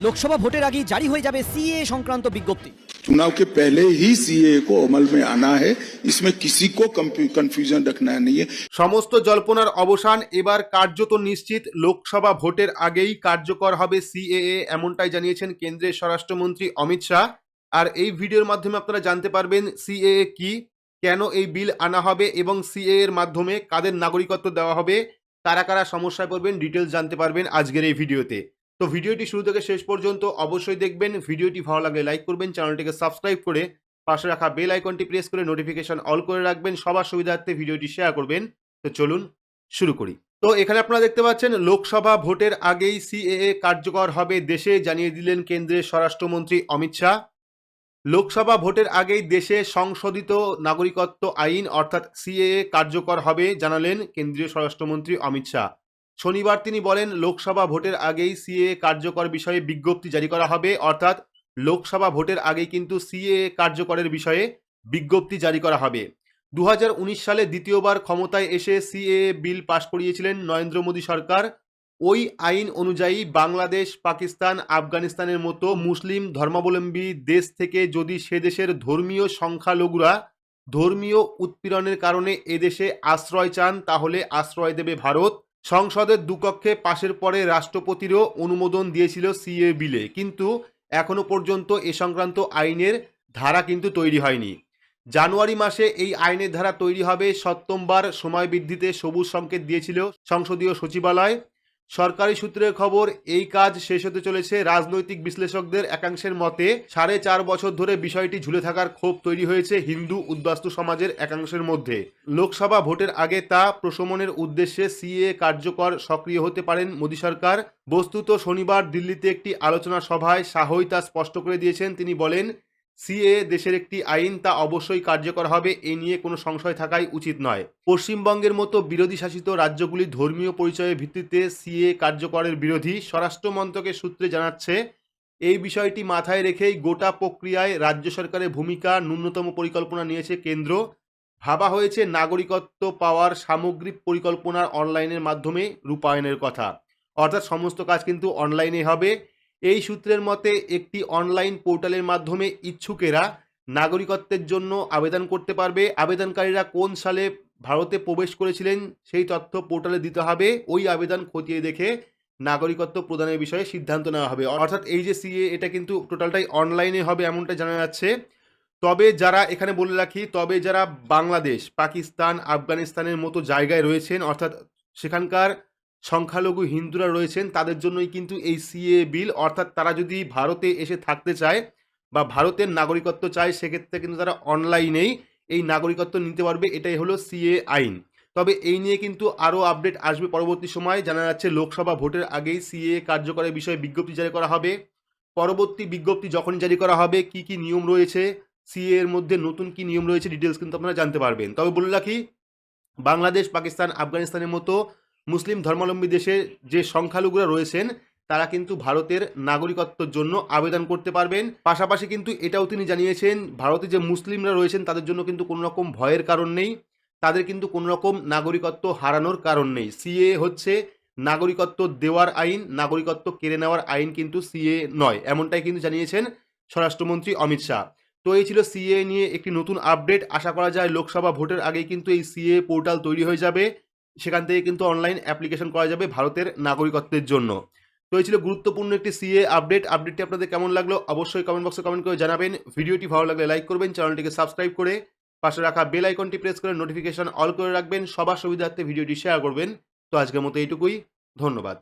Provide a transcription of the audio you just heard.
লোকসভা ভোটের আগেই জারি হয়ে যাবে সিএ সংক্রান্ত বিজ্ঞপ্তি चुनाव के पहले ही सीए को अमल में आना है इसमें किसी को कंफ्यूजन रखना नहीं है সমস্ত জল্পনার অবসান এবার কার্যত নিশ্চিত লোকসভা ভোটের আগেই কার্যকর হবে সিএএ এমনটাই জানিয়েছেন কেন্দ্রের স্বরাষ্ট্রমন্ত্রী অমিত শাহ আর এই ভিডিওর মাধ্যমে আপনারা জানতে পারবেন সিএএ কি কেন এই বিল আনা হবে এবং সিএ এর মাধ্যমে কাদের নাগরিকত্ব দেওয়া হবে কারা কারা সমস্যায় পড়বেন ডিটেলস জানতে পারবেন আজকের এই ভিডিওতে তো ভিডিওটি শুরু থেকে শেষ পর্যন্ত অবশ্যই দেখবেন। ভিডিওটি ভালো লাগলে লাইক করবেন, চ্যানেলটিকে সাবস্ক্রাইব করে পাশে রাখা বেল আইকনটি প্রেস করে নোটিফিকেশন অল করে রাখবেন, সবার সুবিধার্থে ভিডিওটি শেয়ার করবেন। তো চলুন শুরু করি। তো এখানে আপনারা দেখতে পাচ্ছেন, লোকসভা ভোটের আগেই সিএএ কার্যকর হবে দেশে, জানিয়ে দিলেন কেন্দ্রের স্বরাষ্ট্রমন্ত্রী অমিত শাহ। লোকসভা ভোটের আগেই দেশে সংশোধিত নাগরিকত্ব আইন, অর্থাৎ সিএএ কার্যকর হবে, জানালেন কেন্দ্রীয় স্বরাষ্ট্রমন্ত্রী অমিত শাহ। শনিবার তিনি বলেন, লোকসভা ভোটের আগেই সিএএ কার্যকর বিষয়ে বিজ্ঞপ্তি জারি করা হবে। অর্থাৎ লোকসভা ভোটের আগেই কিন্তু সিএএ কার্যকরের বিষয়ে বিজ্ঞপ্তি জারি করা হবে। দু হাজার উনিশ সালে দ্বিতীয়বার ক্ষমতায় এসে সিএএ বিল পাশ করিয়েছিলেন নরেন্দ্র মোদী সরকার। ওই আইন অনুযায়ী বাংলাদেশ, পাকিস্তান, আফগানিস্তানের মতো মুসলিম ধর্মাবলম্বী দেশ থেকে যদি সে দেশের ধর্মীয় সংখ্যালঘুরা ধর্মীয় উৎপীড়নের কারণে এদেশে আশ্রয় চান, তাহলে আশ্রয় দেবে ভারত। সংসদের দুকক্ষে পাশের পরে রাষ্ট্রপতিরও অনুমোদন দিয়েছিল সিএ বিলে। কিন্তু এখনও পর্যন্ত এ সংক্রান্ত আইনের ধারা কিন্তু তৈরি হয়নি। জানুয়ারি মাসে এই আইনের ধারা তৈরি হবে সপ্তমবার। সময় বৃদ্ধিতে সবুজ সংকেত দিয়েছিল সংসদীয় সচিবালয়। সরকারি সূত্রের খবর, এই কাজ শেষ হতে চলেছে। রাজনৈতিক বিশ্লেষকদের একাংশের মতে, সাড়ে চার বছর ধরে বিষয়টি ঝুলে থাকার ক্ষোভ তৈরি হয়েছে হিন্দু উদ্বাস্তু সমাজের একাংশের মধ্যে। লোকসভা ভোটের আগে তা প্রশমনের উদ্দেশ্যে সিএ কার্যকর সক্রিয় হতে পারেন মোদী সরকার। বস্তুত শনিবার দিল্লিতে একটি আলোচনা সভায় শাহই তা স্পষ্ট করে দিয়েছেন। তিনি বলেন সিএ দেশের একটি আইন তা অবশ্যই কার্যকর হবে, এ নিয়ে কোনো সংশয় থাকাই উচিত নয়। পশ্চিমবঙ্গের মতো বিরোধী শাসিত রাজ্যগুলি ধর্মীয় পরিচয়ের ভিত্তিতে সিএ কার্যকরের বিরোধী স্বরাষ্ট্র মন্ত্রকের সূত্রে জানাচ্ছে, এই বিষয়টি মাথায় রেখেই গোটা প্রক্রিয়ায় রাজ্য সরকারের ভূমিকা, ন্যূনতম পরিকল্পনা নিয়েছে কেন্দ্র। ভাবা হয়েছে নাগরিকত্ব পাওয়ার সামগ্রিক পরিকল্পনার অনলাইনের মাধ্যমে রূপায়নের কথা। অর্থাৎ সমস্ত কাজ কিন্তু অনলাইনে হবে। এই সূত্রের মতে, একটি অনলাইন পোর্টালের মাধ্যমে ইচ্ছুকেরা নাগরিকত্বের জন্য আবেদন করতে পারবে। আবেদনকারীরা কোন সালে ভারতে প্রবেশ করেছিলেন সেই তথ্য পোর্টালে দিতে হবে। ওই আবেদন খতিয়ে দেখে নাগরিকত্ব প্রদানের বিষয়ে সিদ্ধান্ত নেওয়া হবে। অর্থাৎ এই যে সিএ, এটা কিন্তু টোটালটাই অনলাইনে হবে এমনটা জানা যাচ্ছে। তবে যারা এখানে বলে রাখি, তবে যারা বাংলাদেশ, পাকিস্তান, আফগানিস্তানের মতো জায়গায় রয়েছেন, অর্থাৎ সেখানকার সংখ্যালঘু হিন্দুরা রয়েছেন, তাদের জন্যই কিন্তু এই সিএ বিল অর্থাৎ তারা যদি ভারতে এসে থাকতে চায় বা ভারতের নাগরিকত্ব চায়, সেক্ষেত্রে কিন্তু তারা অনলাইনেই এই নাগরিকত্ব নিতে পারবে। এটাই হলো সিএ আইন। তবে এই নিয়ে কিন্তু আরও আপডেট আসবে পরবর্তী সময়। জানা যাচ্ছে লোকসভা ভোটের আগেই সিএ কার্যকরের বিষয়ে বিজ্ঞপ্তি জারি করা হবে। পরবর্তী বিজ্ঞপ্তি যখনই জারি করা হবে, কি কি নিয়ম রয়েছে সিএ এর মধ্যে নতুন কি নিয়ম রয়েছে ডিটেলস কিন্তু আপনারা জানতে পারবেন। তবে বলে রাখি, বাংলাদেশ, পাকিস্তান, আফগানিস্তানের মতো মুসলিম ধর্মাবলম্বী দেশে যে সংখ্যালঘুরা রয়েছেন, তারা কিন্তু ভারতের নাগরিকত্বের জন্য আবেদন করতে পারবেন। পাশাপাশি কিন্তু এটাও তিনি জানিয়েছেন, ভারতে যে মুসলিমরা রয়েছেন, তাদের জন্য কিন্তু কোনো রকম ভয়ের কারণ নেই। তাদের কিন্তু কোনো রকম নাগরিকত্ব হারানোর কারণ নেই। সিএ হচ্ছে নাগরিকত্ব দেওয়ার আইন, নাগরিকত্ব কেড়ে নেওয়ার আইন কিন্তু সিএ নয়, এমনটাই কিন্তু জানিয়েছেন স্বরাষ্ট্রমন্ত্রী অমিত শাহ। তো এই ছিল সিএ নিয়ে একটি নতুন আপডেট। আশা করা যায়, লোকসভা ভোটের আগেই কিন্তু এই সিএ পোর্টাল তৈরি হয়ে যাবে। সেখান থেকে কিন্তু অনলাইন অ্যাপ্লিকেশন করা যাবে ভারতের নাগরিকত্বের জন্য। তো এই ছিল গুরুত্বপূর্ণ একটি সিএ আপডেট আপডেটটি আপনাদের কেমন লাগল অবশ্যই কমেন্ট বক্সে কমেন্ট করে জানাবেন। ভিডিওটি ভালো লাগলে লাইক করবেন চ্যানেলটিকে সাবস্ক্রাইব করে পাশে রাখা বেল আইকনটি প্রেস করে নোটিফিকেশন অল করে রাখবেন। সবার সুবিধার্থে ভিডিওটি শেয়ার করবেন। তো আজকের মতো এইটুকুই। ধন্যবাদ।